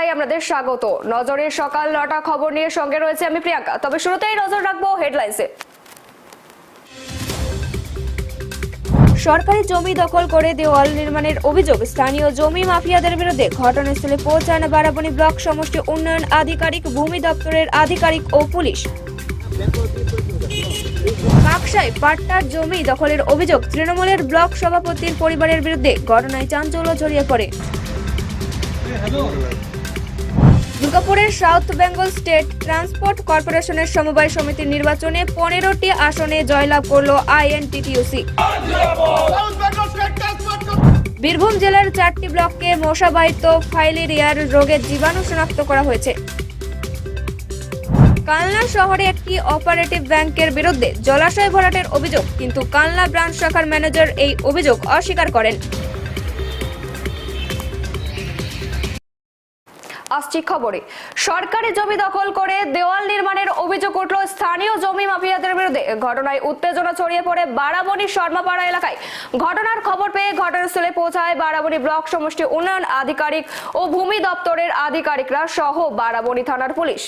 বাংলায় আপনাদের স্বাগত। নজরে সকাল নটা খবর নিয়ে সঙ্গে রয়েছে আমি প্রিয়াঙ্কা। তবে শুরুতেই নজর রাখব হেডলাইন্সে। সরকারি জমি দখল করে দেওয়াল নির্মাণের অভিযোগ। স্থানীয় জমি মাফিয়াদের বিরুদ্ধে ঘটনাস্থলে পৌঁছান বারাবণী ব্লক সমষ্টি উন্নয়ন আধিকারিক, ভূমি দপ্তরের আধিকারিক ও পুলিশ। কাকসায় পাট্টার জমি দখলের অভিযোগ। তৃণমূলের ব্লক সভাপতির পরিবারের বিরুদ্ধে ঘটনায় চাঞ্চল্য ছড়িয়ে পড়ে। দুর্গাপুরের সাউথ বেঙ্গল স্টেট ট্রান্সপোর্ট কর্পোরেশনের সমবায় সমিতির নির্বাচনে পনেরোটি আসনে জয়লাভ করল আইএনটিটিউসি। বীরভূম জেলার চারটি ব্লককে মশাবাহিত ফাইলেরিয়ার রোগের জীবাণু শনাক্ত করা হয়েছে। কালনা শহরে একটি অপারেটিভ ব্যাংকের বিরুদ্ধে জলাশয় ভরাটের অভিযোগ, কিন্তু কালনা ব্রাঞ্চ শাখার ম্যানেজার এই অভিযোগ অস্বীকার করেন। আসছি খবরে। সরকারি জমি দখল করে দেওয়াল নির্মাণের অভিযোগ উঠল স্থানীয় জমি মাফিয়াদের বিরুদ্ধে। ঘটনায় উত্তেজনা ছড়িয়ে পড়ে বারামণি শর্মাপাড়া এলাকায়। ঘটনার খবর পেয়ে ঘটনাস্থলে পৌঁছায় বারামণি ব্লক সমষ্টি উন্নয়ন আধিকারিক ও ভূমি দপ্তরের আধিকারিকরা সহ বারামণি থানার পুলিশ।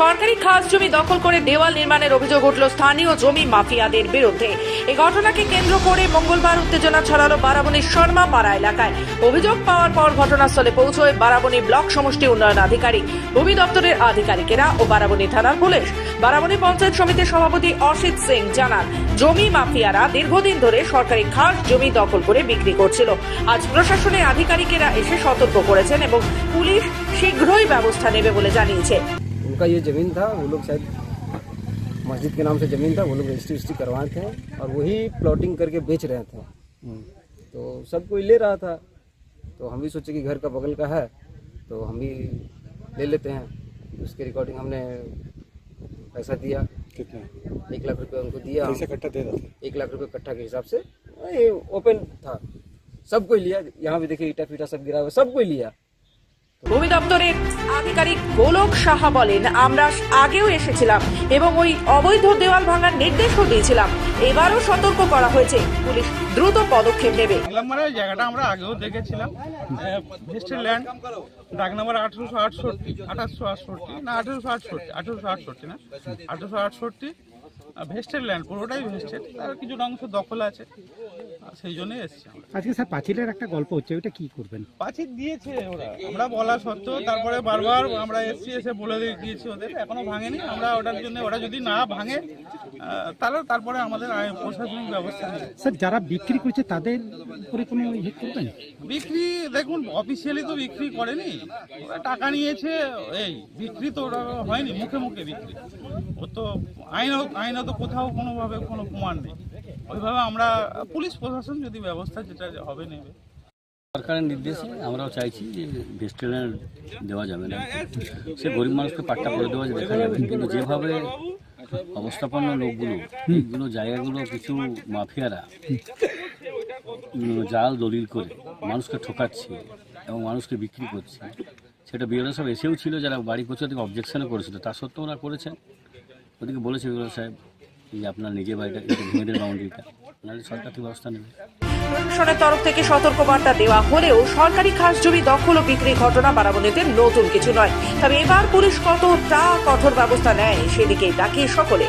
সরকারি খাস জমি দখল করে দেওয়াল নির্মাণের অভিযোগ উঠল স্থানীয় জমি মাফিয়াদের বিরুদ্ধে। এই ঘটনাকে কেন্দ্র করে মঙ্গলবার উত্তেজনা ছড়ালো বারাবণীর শর্মা পাড়া এলাকায়। অভিযোগ পাওয়ার পর ঘটনাস্থলে পৌঁছয় বারাবণী ব্লক সমষ্টি উন্নয়ন আধিকারিক। ভূমি দপ্তরের আধিকারিকেরা ও বারাবণী থানার পুলিশ। বারাবণী পঞ্চায়েত সমিতির সভাপতি অসিত সিং জানান, জমি মাফিয়ারা দীর্ঘদিন ধরে সরকারি খাস জমি দখল করে বিক্রি করছিল। আজ প্রশাসনের আধিকারিকেরা এসে সতর্ক করেছেন এবং পুলিশ শীঘ্রই ব্যবস্থা নেবে বলে জানিয়েছে। उनका ये ज़मीन था वो लोग शायद मस्जिद के नाम से ज़मीन था वो लोग रजिस्ट्री वजिस्ट्री करवाए थे और वही प्लॉटिंग करके बेच रहे थे। तो सब कोई ले रहा था। तो हम भी सोचे कि घर का बगल का है तो हम भी ले लेते हैं। उसके रिकॉर्डिंग हमने पैसा दिया। कितना? एक लाख रुपये उनको दिया। कट्टा दे रहा था? एक लाख रुपये कट्ठा के हिसाब से। ये ओपन था। सब कोई लिया। यहाँ भी देखिए ईटा फीटा सब गिरा हुआ सब कोई लिया। ভূমি দপ্তরের আধিকারিক গোলক সাহা বলেন, আমরা আগেও এসেছিলাম এবং ওই অবৈধ দেওয়াল ভাঙার নির্দেশও দিয়েছিলাম। এবারও সতর্ক করা হয়েছে, পুলিশ দ্রুত পদক্ষেপ নেবে। মানে জায়গাটা আমরা আগেও দেখেছিলাম। ল্যান্ড, ডাক নাম্বার আঠেরোশো আটষট্টি আঠাশশো আটষট্টি, না, আঠেরোশো আটষট্টি আঠেরোশো আটষট্টি না, আঠেরোশো আটষট্টি ভেস্টের ল্যান্ড, পুরোটাই ভেস্টের তার কিছু অংশ দখল আছে। সেই জন্যই এসছি আমরা। আজকে স্যার পাঁচিলের একটা গল্প হচ্ছে ওইটা কি করবেন? পাঁচিল দিয়েছে ওরা। আমরা বলা সত্ত্বেও তারপরে বারবার আমরা এসছি এসে বলে দিয়ে দিয়েছি ওদের এখনও ভাঙেনি। আমরা ওটার জন্য ওরা যদি না ভাঙে আহ, তাহলে তারপরে আমাদের আইন প্রশাসনিক ব্যবস্থা নেবে। স্যার যারা বিক্রি করছে তাদের উপরে কোনো ইয়ে করবেন? বিক্রি দেখুন অফিসিয়ালি তো বিক্রি করেনি। ওরা টাকা নিয়েছে এই বিক্রি তো ওরা হয়নি মুখে মুখে বিক্রি। ও তো আইন আইনত কোথাও কোনোভাবে কোনো প্রমাণ নেই। ওইভাবে আমরা, পুলিশ প্রশাসন যদি ব্যবস্থা যেটা হবে নেবে। সরকারের নির্দেশে আমরাও চাইছি যে ভেস্টেলের দেওয়া যাবে না। সে গরিব মানুষকে পাট্টা করে দেওয়া দেখা যাবে। কিন্তু যেভাবে অবস্থাপন্ন লোকগুলো এইগুলো জায়গাগুলো কিছু মাফিয়ারা জাল দলিল করে মানুষকে ঠকাচ্ছে এবং মানুষকে বিক্রি করছে, সেটা বিএলও সব এসেও ছিল, যারা বাড়ি করছে ওদিকে অবজেকশনও করেছিল। তা সত্ত্বেও ওরা করেছেন ওদিকে বলেছে বিএলও সাহেব যে আপনার নিজের বাড়িটা বাউন্ডারিটা প্রশাসনের তরফ থেকে দেওয়া হলেও সরকারি খাস জমি দখল ও বিক্রির ঘটনা বারাবণীতে নতুন কিছু নয়। তবে এবার পুলিশ কতটা কঠোর ব্যবস্থা নেয় সেদিকে তাকিয়ে সকলে।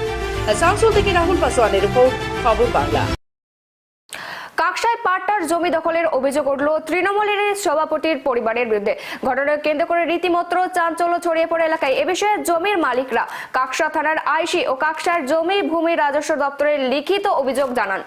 সাউসুল থেকে রাহুল পাসওয়ানের রিপোর্ট, খবর বাংলা। পাট্টার জমি দখলের অভিযোগ উঠল তৃণমূলের সভাপতির পরিবারের বিরুদ্ধে। ঘটনাকে কেন্দ্র করে রীতিমতো চাঞ্চল্য ছড়িয়ে পড়ে এলাকায়। এ বিষয়ে জমির মালিকরা কাকসা থানার আইসি ও কাকসার জমি ভূমি রাজস্ব দপ্তরের লিখিত অভিযোগ জানান।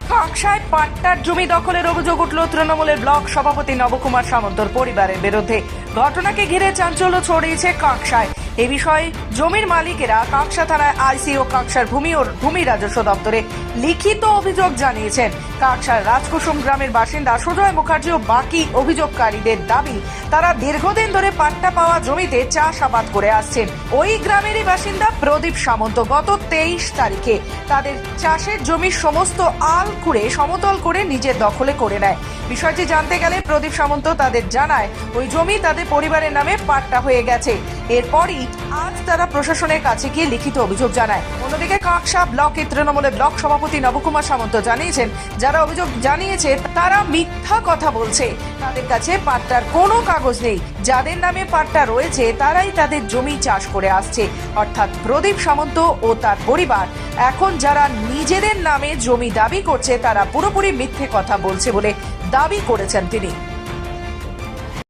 কাকসায় পাট্টার জমি দখলের অভিযোগ উঠল তৃণমূলের ব্লক সভাপতি নবকুমার সামন্তর পরিবারের বিরুদ্ধে। ঘটনাকে ঘিরে চাঞ্চল্য ছড়িয়েছে কাকসায়। এ বিষয়ে জমির মালিকেরা কাকসা থানায় আইসি ও কাকসার ভূমি ও ভূমি রাজস্ব দপ্তরে লিখিত অভিযোগ জানিয়েছেন। কাকসার রাজকুসুম গ্রামের বাসিন্দা সুজয় মুখার্জি ও বাকি অভিযোগকারীদের দাবি, তারা দীর্ঘদিন ধরে পাট্টা পাওয়া জমিতে চাষাবাদ করে আসছেন। ওই গ্রামেরই বাসিন্দা প্রদীপ সামন্ত গত তেইশ তারিখে তাদের চাষের জমির সমস্ত আল খুঁড়ে সমতল করে নিজের দখলে করে নেয়। বিষয়টি জানতে গেলে প্রদীপ সামন্ত তাদের জানায়, ওই জমি তাদের পরিবারের নামে পাট্টা হয়ে গেছে। এরপরই আজ তারা প্রশাসনের কাছে গিয়ে লিখিত অভিযোগ জানায়। অন্যদিকে কাকসা ব্লকের তৃণমূলের ব্লক সভাপতি নবকুমার সামন্ত জানিয়েছেন, যারা অভিযোগ জানিয়েছে, তারা মিথ্যা কথা বলছে। তাদের কাছে পাট্টার কোনো কাগজ নেই। যাদের নামে পাট্টা রয়েছে, তারাই তাদের জমি চাষ করে আসছে। অর্থাৎ প্রদীপ সামন্ত ও তার পরিবার। এখন যারা নিজেদের নামে জমি দাবি করছে, তারা পুরোপুরি মিথ্যে কথা বলছে বলে দাবি করেছেন তিনি।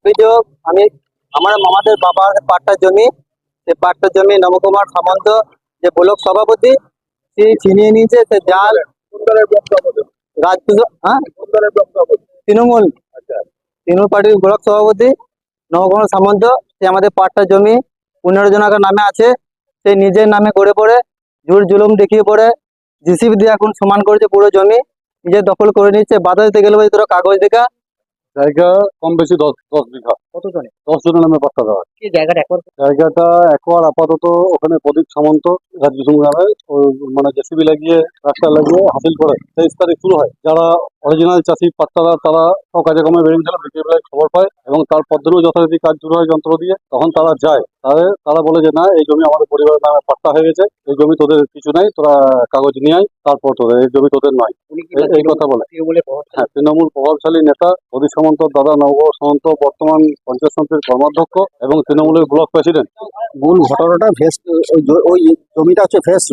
অভিযোগ, আমি আমার মামাদের বাবার পাট্টা জমি সে পাট্টা জমি নবকুমার সামন্ত যে ব্লক সভাপতি সে ছিনিয়ে নিয়েছে সে জাল। হ্যাঁ? তৃণমূল। তৃণমূল পার্টির ব্লক সভাপতি নবকুমার সামন্ত সে আমাদের পাট্টা জমি পনেরো জনের নামে আছে। সে নিজের নামে করে পড়ে জোর জুলুম দেখিয়ে পড়ে। জিসিবি দিয়ে এখন সমান করেছে পুরো জমি। নিজে দখল করে নিচ্ছে। বাধা দিতে গেলে তোরা কাগজ দেখা। জায়গা কম বেশি দশ দশ বিঘা। কত জনে দশ জনের নামে পাত্তা দেওয়া কি জায়গাটা একবার? জায়গাটা একবার আপাতত ওখানে প্রদীপ সামন্ত রাজ্যসং গ্রামে ওই মানে জেসিবি লাগিয়ে রাস্তা লাগিয়ে হাসিল করে। তেইশ তারিখ শুরু হয়। যারা অরিজিনাল চাষি পাত্তাদার তারা সব কাজে কমে বেরিয়েছিল বিকেলবেলায় খবর পায় এবং তারপর দিনও যথারীতি কাজ শুরু হয় যন্ত্র দিয়ে। তখন তারা যায়। তাদের তারা বলে যে না এই জমি আমাদের পরিবারের নামে পাত্তা হয়ে গেছে। এই জমি তোদের কিছু নাই তোরা কাগজ নিয়ে আয় তারপর তোদের এই জমি তোদের নয়। এই- এই কথা বলে। হ্যাঁ তৃণমূল প্রভাবশালী নেতা প্রদীপ সামন্ত দাদা নব সামন্ত বর্তমান পঞ্চায়েত সমিতির কর্মাধ্যক্ষ এবং তৃণমূলের ব্লক প্রেসিডেন্ট। মূল ঘটনাটা ফেস ওই জমিটা হচ্ছে ফেস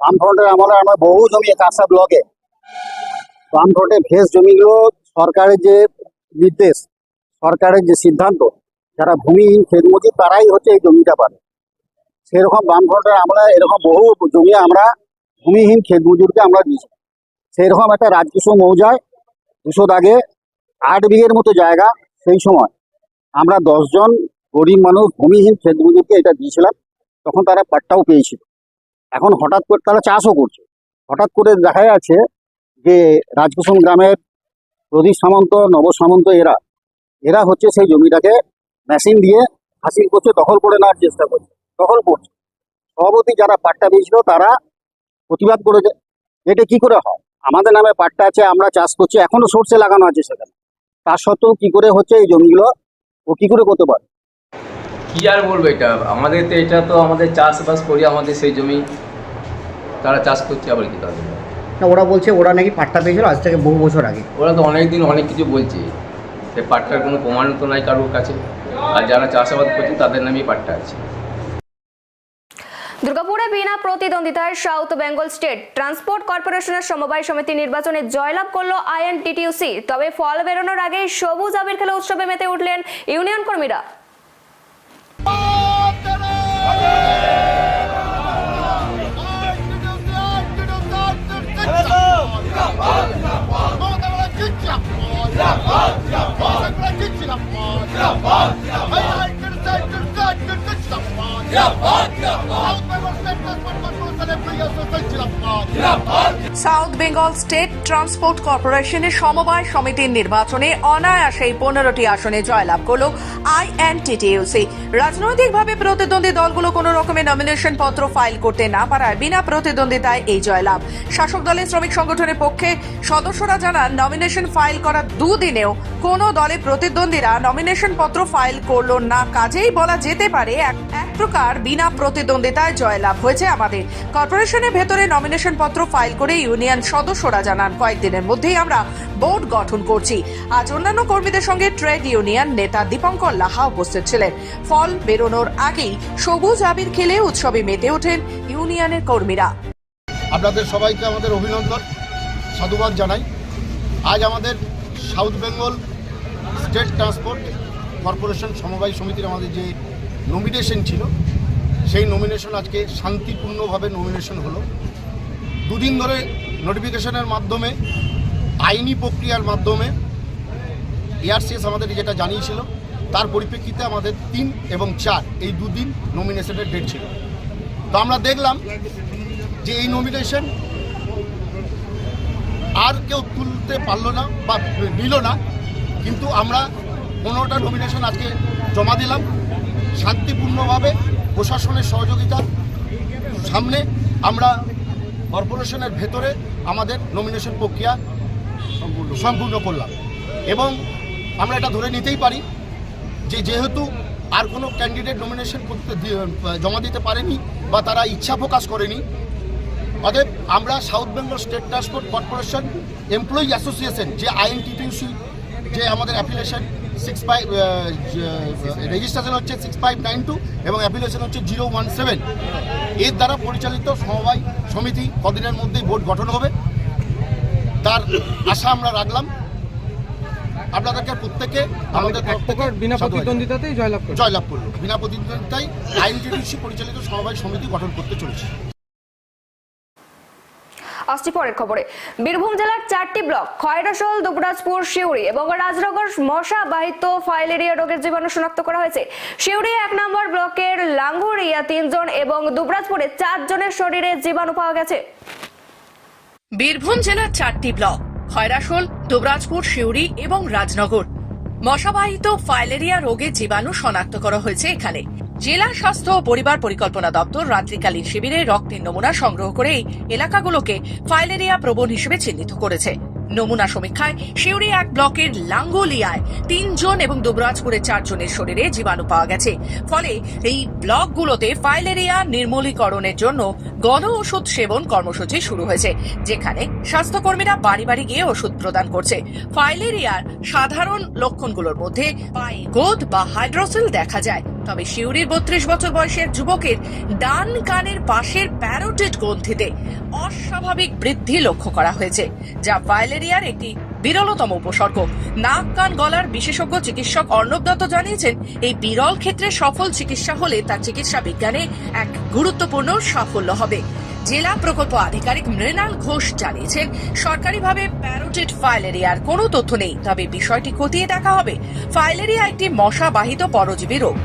বামফ্রন্টের আমলে আমরা বহু জমি কাঁসা ব্লকে। বামফ্রন্টে ফেস জমিগুলো সরকারের যে নির্দেশ, সরকারের যে সিদ্ধান্ত, যারা ভূমিহীন খেতমজুর তারাই হচ্ছে এই জমিটা পাবে। সেরকম বামফ্রন্টের আমরা এরকম বহু জমি আমরা ভূমিহীন খেতমজুরকে আমরা দিয়েছি। সেরকম একটা রাজকিশোর মৌজায়, দুশো দাগে আট বিঘের মতো জায়গা সেই সময়। আমরা দশজন গরিব মানুষ, ভূমিহীন ক্ষেতমজুরকে এটা দিয়েছিলাম, তখন তারা পাট্টাও পেয়েছিল। এখন হঠাৎ করে তারা চাষও করছে। হঠাৎ করে দেখা যাচ্ছে যে রাজকুসুম গ্রামের প্রদীপ সামন্ত, নব সামন্ত এরা এরা হচ্ছে সেই জমিটাকে মেশিন দিয়ে হাসিল করছে, দখল করে নেওয়ার চেষ্টা করছে, দখল করছে। সভাপতি যারা পাট্টা পেয়েছিল, তারা প্রতিবাদ করেছে। এটা কি করে হয়? আমাদের নামে পাট্টা আছে, আমরা চাষ করছি, এখনও সর্ষে লাগানো আছে সেখানে। তার সত্ত্বেও কি করে হচ্ছে এই জমিগুলো? ও কি করে করতে পারে? কি আর বলব এটা? আমাদের তো এটা তো আমাদের চাষবাস করি আমাদের সেই জমি। তারা চাষ করছে আবার কি তাদের? না ওরা বলছে ওরা নাকি পাট্টা পেয়েছিল আজ থেকে বহু বছর আগে। ওরা তো অনেক দিন অনেক কিছু বলছে। সে পাট্টার কোনো প্রমাণ তো নাই কারোর কাছে। আর যারা চাষাবাদ করছে তাদের নামেই পাট্টা আছে। বিনা প্রতিদ্বন্দ্বিতায় সাউথ বেঙ্গল স্টেট ট্রান্সপোর্ট কর্পোরেশনের সমবায় সমিতি নির্বাচনে জয়লাভ করল আইএনটিটিউসি তবে ফল বেরোনোর আগে সবুজ আবির খেলা উৎসবে মেতে উঠলেন ইউনিয়ন কর্মীরা সাউথ বেঙ্গল স্টেট ট্রান্সপোর্ট কর্পোরেশনের সমবায় সমিতির নির্বাচনে অনায়াসেই পনেরোটি আসনে জয়লাভ করল আইএনটিটিইউসি রাজনৈতিকভাবে প্রতিদ্বন্দ্বী দলগুলো কোনো রকমের নমিনেশন পত্র ফাইল করতে না পারায় বিনা প্রতিদ্বন্দ্বিতায় এই জয়লাভ। শাসক দলের শ্রমিক সংগঠনের পক্ষে সদস্যরা জানান নমিনেশন ফাইল করার দুদিনেও কোনো দলে প্রতিদ্বন্দ্বীরা নমিনেশন পত্র ফাইল করল না। কাজেই বলা যেতে পারে, এক প্রকার বিনা প্রতিদ্বন্দ্বিতায় জয়লাভ হয়েছে আমাদের। কর্পোরেশনের ভেতরে নমিনেশন পত্র ফাইল করে ইউনিয়ন সদস্যরা জানান কয়েকদিনের মধ্যেই আমরা বোর্ড গঠন করছি। আজ অন্যান্য কর্মীদের সঙ্গে ট্রেড ইউনিয়ন নেতা দীপঙ্কর লাহা উপস্থিত ছিলেন। ফল বেরোনোর আগেই সবুজ আবির খেলে উৎসবে মেতে ওঠেন ইউনিয়নের কর্মীরা। আপনাদের সবাইকে আমাদের অভিনন্দন, সাধুবাদ জানাই। আজ আমাদের South Bengal State Transport Corporation সমবায় সমিতির আমাদের যে নমিনেশন ছিল, সেই নমিনেশন আজকে শান্তিপূর্ণভাবে নমিনেশন হলো। দুদিন ধরে নোটিফিকেশনের মাধ্যমে, আইনি প্রক্রিয়ার মাধ্যমে এআরসিএস আমাদের যেটা জানিয়েছিল, তার পরিপ্রেক্ষিতে আমাদের তিন এবং চার, এই দুদিন নমিনেশনের ডেট ছিল। তো আমরা দেখলাম যে এই নমিনেশন আর কেউ তুলতে পারল না বা নিল না, কিন্তু আমরা পনেরোটা নমিনেশন আজকে জমা দিলাম। শান্তিপূর্ণভাবে প্রশাসনের সহযোগিতা সামনে আমরা কর্পোরেশনের ভেতরে আমাদের নমিনেশন প্রক্রিয়া সম্পূর্ণ করলাম। এবং আমরা এটা ধরে নিতেই পারি যে যেহেতু আর কোনো ক্যান্ডিডেট নমিনেশন করতে জমা দিতে পারেনি বা তারা ইচ্ছা প্রকাশ করেনি, অতএব আমরা South Bengal State Transport Corporation employee association যে আইএনটিটিউসি যে আমাদের অ্যাফিলিয়েশন সিক্স ফাইভ রেজিস্ট্রেশন হচ্ছে সিক্স ফাইভ নাইন টু এবং অ্যাপ্লিকেশন হচ্ছে জিরো ওয়ান সেভেন এর দ্বারা পরিচালিত সমবায় সমিতি কদিনের মধ্যেই বোর্ড গঠন হবে। তার আশা আমরা রাখলাম। আপনাদেরকে প্রত্যেকে আমাদের তরফ বিনা। প্রতিদ্বন্দ্বিতাতেই জয়লাভ জয়লাভ করল বিনা প্রতিদ্বন্দ্বিতায় আইনটিটিউসি পরিচালিত সমবায় সমিতি গঠন করতে চলেছে। আসছি পরের খবরে। বীরভূম জেলার চারটি ব্লক, খয়রাসোল, দুবরাজপুর, শিউড়ি এবং রাজনগর মশা বাহিত ফাইলেরিয়া রোগের জীবাণু শনাক্ত করা হয়েছে। শিউড়ি এক নম্বর ব্লকের লাঙ্গুরিয়া তিনজন এবং দুবরাজপুরে চারজনের শরীরে জীবাণু পাওয়া গেছে। বীরভূম জেলার চারটি ব্লক, খয়রাসোল, দুবরাজপুর শিউরি এবং রাজনগর। মশাবাহিত ফাইলেরিয়া রোগের জীবাণু শনাক্ত করা হয়েছে এখানে। জেলা স্বাস্থ্য ও পরিবার পরিকল্পনা দপ্তর রাত্রিকালীন শিবিরে রক্তের নমুনা সংগ্রহ করে এলাকাগুলোকে ফাইলেরিয়া প্রবণ হিসেবে চিহ্নিত করেছে। নমুনা সমীক্ষায় শিউরি এক ব্লকের লাঙ্গোলিয়ায় তিনজন এবং দুবরাজপুরে চারজনের শরীরে জীবাণু পাওয়া গেছে। ফলে এই ব্লকগুলোতে ফাইলেরিয়া নির্মূলীকরণের জন্য গণ ওষুধ সেবন কর্মসূচি শুরু হয়েছে, যেখানে স্বাস্থ্যকর্মীরা বাড়ি বাড়ি গিয়ে ওষুধ প্রদান করছে। ফাইলেরিয়ার সাধারণ লক্ষণগুলোর মধ্যে পায়ে গোদ বা হাইড্রোসেল দেখা যায়। তবে শিউরির বত্রিশ বছর বয়সের যুবকের ডান কানের পাশের প্যারোটিড গ্রন্থিতে অস্বাভাবিক বৃদ্ধি লক্ষ্য করা হয়েছে, যা ফাইলেরিয়ার একটি বিরলতম উপসর্গ। নাক, কান, গলার বিশেষজ্ঞ চিকিৎসক অর্ণব দত্ত জানিয়েছেন, এই বিরল ক্ষেত্রে সফল চিকিৎসা হলে তার চিকিৎসা বিজ্ঞানে এক গুরুত্বপূর্ণ সাফল্য হবে। জেলা প্রকল্প আধিকারিক মৃণাল ঘোষ জানিয়েছেন, সরকারিভাবে প্যারোটিড ফাইলেরিয়ার কোনো তথ্য নেই, তবে বিষয়টি খতিয়ে দেখা হবে। ফাইলেরিয়া একটি মশাবাহিত পরজীবী রোগ।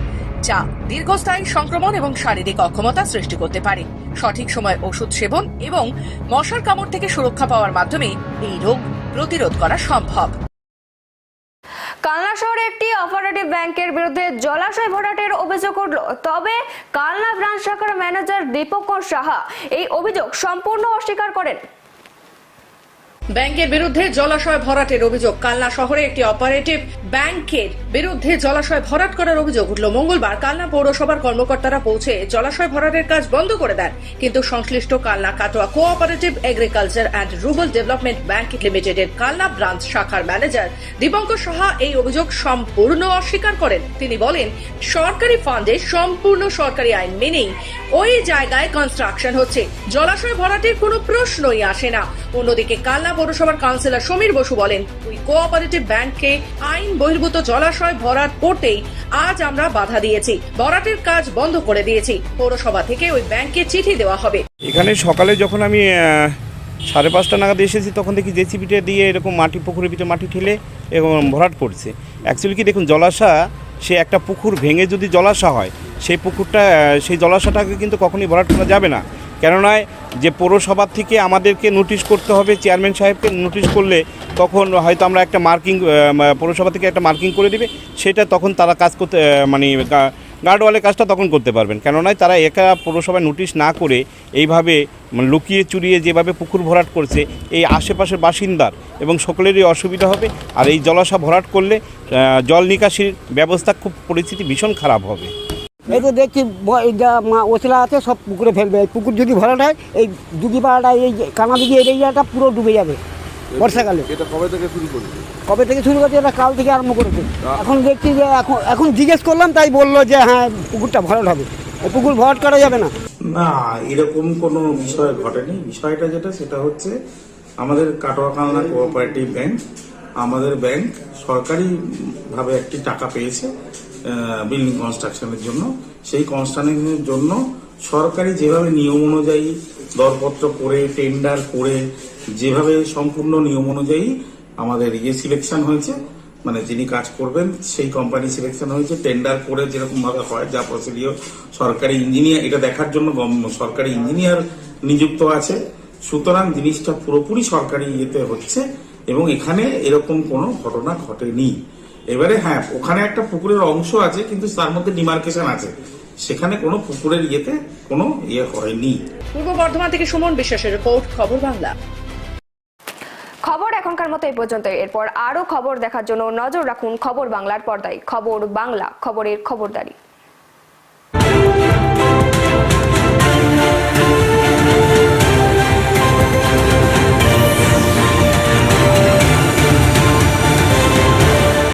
যা দীর্ঘস্থায়ী সংক্রমণ এবং শারীরিক অক্ষমতা সৃষ্টি করতে পারে। সঠিক সময় ওষুধ সেবন এবং মশার কামড় থেকে সুরক্ষা পাওয়ার মাধ্যমে এই রোগ প্রতিরোধ করা সম্ভব। কালনা শহরে একটি অপারেটিভ ব্যাংকের বিরুদ্ধে জলাশয় ভরাটের অভিযোগ উঠল। তবে কালনা ব্রাঞ্চ শাখার ম্যানেজার দীপঙ্কর সাহা এই অভিযোগ সম্পূর্ণ অস্বীকার করেন। ব্যাংকের বিরুদ্ধে জলাশয় ভরাটের অভিযোগ। কালনা শহরে একটি অপারেটিভ ব্যাংকের বিরুদ্ধে জলাশয় ভরাট করার অভিযোগ উঠল। মঙ্গলবার কালনা পৌরসভার কর্মকর্তারা পৌঁছে জলাশয় ভরাটের কাজ বন্ধ করে দেন। কিন্তু সংশ্লিষ্ট Kalna Katwa cooperative agriculture and rural development bank লিমিটেডের কালনা ব্রাঞ্চ শাখার ম্যানেজার দীপঙ্কর সাহা এই অভিযোগ সম্পূর্ণ অস্বীকার করেন। তিনি বলেন, সরকারি ফান্ডে সম্পূর্ণ সরকারি আইন মেনেই ওই জায়গায় কনস্ট্রাকশন হচ্ছে। জলাশয় ভরাটের কোনো প্রশ্নই আসে না। অন্যদিকে কালনা পৌরসভার কাউন্সিলর সমীর বসু বলেন, ওই কোঅপারেটিভ ব্যাংককে আইন বহির্ভূত জলাশয় ভরাট করতেই আজ আমরা বাধা দিয়েছি। ভরাটের কাজ বন্ধ করে দিয়েছি। পৌরসভা থেকে ওই ব্যাংকে চিঠি দেওয়া হবে। এখানে সকালে যখন আমি সাড়ে পাঁচটা নাগাদ এসেছি, তখন দেখি জেসিবিটা দিয়ে এরকম মাটি, পুকুরের ভিতরে মাটি ঠেলে এবং ভরাট করছে। অ্যাকচুয়ালি কি দেখুন, জলাশা, সে একটা পুকুর ভেঙে যদি জলাশা হয়, সেই পুকুরটা সেই জলাশাটাকে কিন্তু কখনই ভরাট করা যাবে না। কেননা যে পৌরসভা থেকে আমাদেরকে নোটিশ করতে হবে, চেয়ারম্যান সাহেবকে নোটিশ করলে তখন হয়তো আমরা একটা মার্কিং পৌরসভা থেকে একটা মার্কিং করে দিবে, সেটা তখন তারা কাজ করতে মানে গার্ডওয়ালের কাজটা তখন করতে পারবেন। কেননা তারা একা পৌরসভায় নোটিশ না করে এইভাবে মানে লুকিয়ে চুরিয়ে যেভাবে পুকুর ভরাট করছে, এই আশেপাশের বাসিন্দার এবং সকলেরই অসুবিধা হবে। আর এই জলাশয় ভরাট করলে জল নিকাশির ব্যবস্থা খুব পরিস্থিতি ভীষণ খারাপ হবে। এই তো দেখছি যা মা ওসলা আছে সব পুকুরে ফেলবে। এই পুকুর যদি ভরাট হয় এই দুগি পাড়াটা এই যে কানাদিঘি এরিয়াটা পুরো ডুবে যাবে বর্ষাকালে। এটা কবে থেকে শুরু করবে কবে থেকে শুরু করছে এটা কাল থেকে আরম্ভ করেছে। এখন দেখছি যে এখন এখন জিজ্ঞেস করলাম তাই বলল যে হ্যাঁ পুকুরটা ভরাট হবে। এই পুকুর ভরাট করা যাবে না। না এরকম কোনো বিষয় ঘটেনি। বিষয়টা যেটা সেটা হচ্ছে আমাদের কাটোয়া কালনা কোঅপারেটিভ ব্যাংক আমাদের ব্যাংক সরকারিভাবে একটি টাকা পেয়েছে বিল্ডিং কনস্ট্রাকশনের জন্য। সেই কনস্ট্রাকশনের জন্য সরকারি যেভাবে নিয়ম অনুযায়ী দরপত্র করে টেন্ডার করে, যেভাবে সম্পূর্ণ নিয়ম অনুযায়ী আমাদের ইয়ে সিলেকশন হয়েছে মানে যিনি কাজ করবেন, সেই কোম্পানি সিলেকশন হয়েছে। টেন্ডার করে যেরকম ভাবে হয়, যা প্রসিডিও সরকারি ইঞ্জিনিয়ার এটা দেখার জন্য সরকারি ইঞ্জিনিয়ার নিযুক্ত আছে। সুতরাং জিনিসটা পুরোপুরি সরকারি ইয়েতে হচ্ছে। এবং এখানে এরকম কোনো ঘটনা ঘটেনি। এবারে হ্যাঁ ওখানে একটা পুকুরের অংশ আছে কিন্তু তার মধ্যে ডিমার্কেশন আছে। সেখানে কোনো পুকুরের ইয়েতে কোনো ইয়ে হয়নি। পূর্ব বর্ধমান থেকে সুমন বিশ্বাসের রিপোর্ট খবর বাংলা। খবর এখনকার মতো এই পর্যন্ত এরপর আরও খবর দেখার জন্য নজর রাখুন খবর বাংলার পর্দায়। খবর বাংলা খবরের খবরদারি।